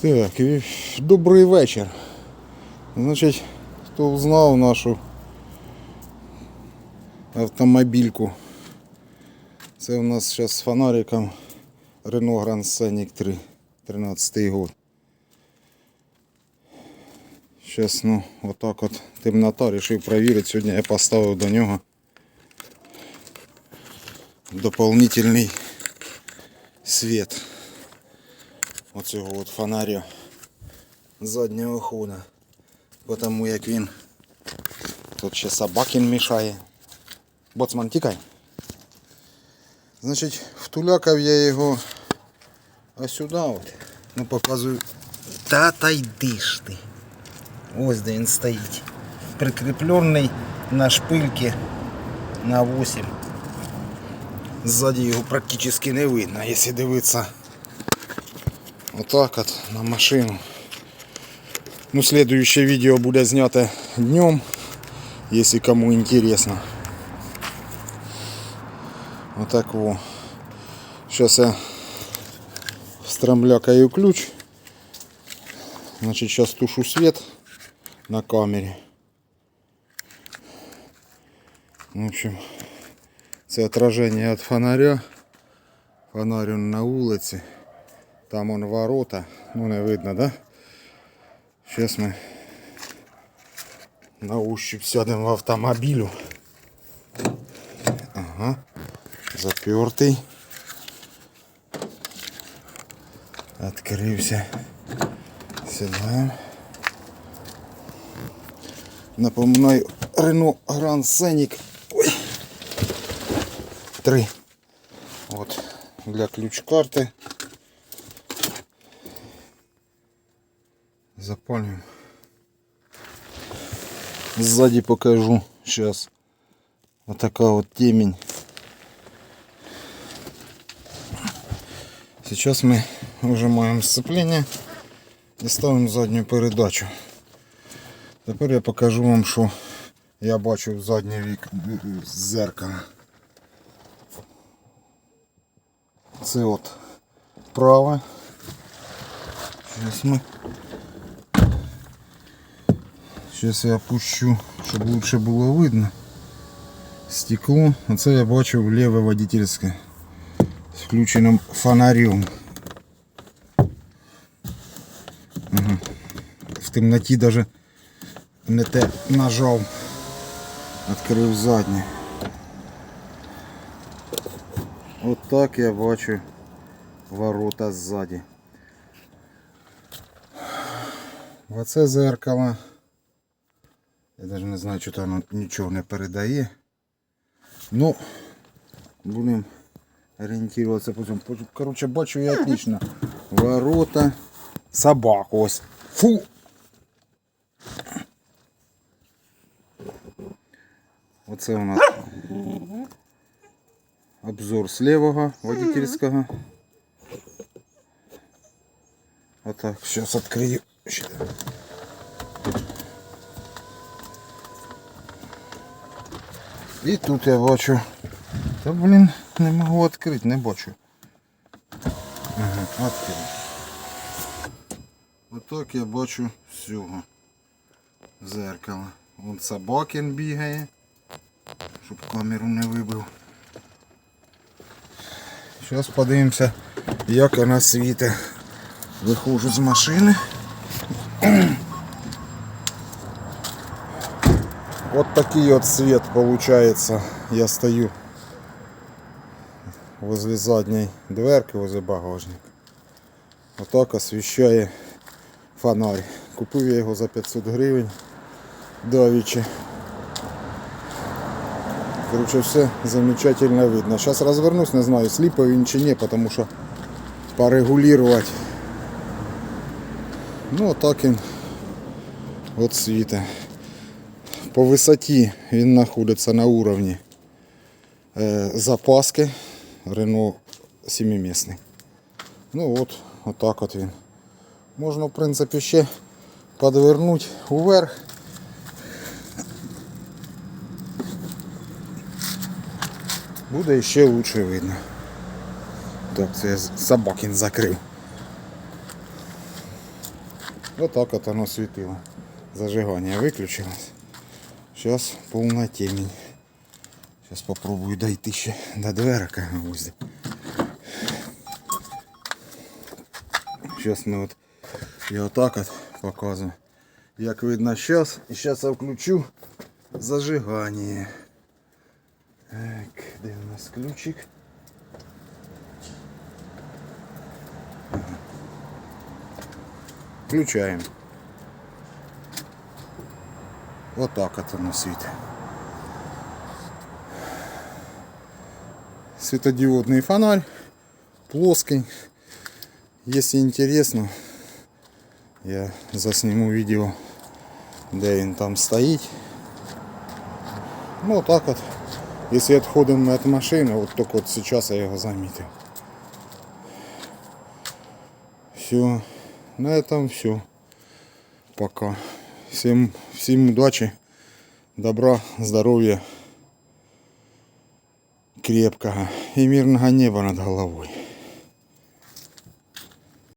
Так, добрий вечір. Значить, хто знав нашу автомобільку. Це у нас зараз з фонариком Renault Grand Scenic 3, 13 год. Зараз, ну, отак от темнота, рішив перевірити. Сьогодні я поставив до нього дополнительний світ оцього от фонаря заднього хода. Бо Тому як він тут ще собакін мішає. Боцман, тікай. Значить, втулякав я його ось сюди от. Ну показую. Та та йди ж ти. Ось де він стоїть. Прикріплений на шпильки на 8. Ззаді його практично не видно, якщо дивитися отак от на машину. Ну, следующее видео буде знято днем, если кому интересно. Вот так во. Сейчас я стромлякаю ключ. Значит, сейчас тушу свет на камере. В общем, це отражение от фонаря. Фонарь он на вулиці. Там он ворота. Ну не видно, да? Сейчас мы на ощупь сядем в автомобилю. Ага. Запертый. Открывся. Сідаємо. Напоминаю, Renault Grand Scenic. Ой. Три. Вот для ключ-карты. Запалим. Сзади покажу сейчас. Вот такая вот темень. Сейчас мы выжимаем сцепление и ставим заднюю передачу. Тепер я покажу вам, що я бачу в задній вік з зеркала. Це от. Зараз ми Сейчас я опущу, щоб лучше було видно. Стекло. Оце я бачу ліве водительське. З включеним фонарем. Ага. В темноті даже не те нажав. Відкрив заднє. От так я бачу ворота ззаді. В оце зеркало. Я навіть не знаю, чи там нічого не передає. Ну, будемо орієнтуватися потім. Коротше, бачу я отлично. Ворота. Собак ось. Фу! Оце у нас обзор з лівого водительського. Отак, зараз відкрию. І тут я бачу. Та блін, не можу відкрити, не бачу. Ага, відкрив. Отак я бачу всього. Зеркало. Вон собакин бігає, щоб камеру не вибив. Зараз подивимося, як вона світить. Виходжу з машини. Вот такий вот свет получается. Я стою возле задней дверки, возле багажника. Вот так освещає фонарь. Купив я його за 500 гривень. Давічі. Короче, все замечательно видно. Сейчас развернусь, не знаю, сліпав він чи ні, потому що порегулировать. Ну, отак він от світа. По висоті він знаходиться на уровні е, запаски Renault 7-місний. Ну от, отак от він. Можна в принципі ще подвернути вверх. Буде ще лучше видно. Так, це я собакін закрив. Вот так вот оно светило. Зажигание выключилось. Сейчас полная темень. Сейчас попробую дойти ще до дверика возле. Сейчас мы вот я вот так вот показываю. Як видно сейчас. І зараз я включу зажигание. Так, де у нас ключик? Включаємо. Вот так это на свете. Светодиодный фонарь. Плоский. Если интересно, я засниму видео, де він там стоїть. Ну, вот так вот. Если отходим от машины, вот только вот сейчас я его заметил. Все. На этом все. Пока. Всем, всем удачи, добра, здоровья, крепкого и мирного неба над головой.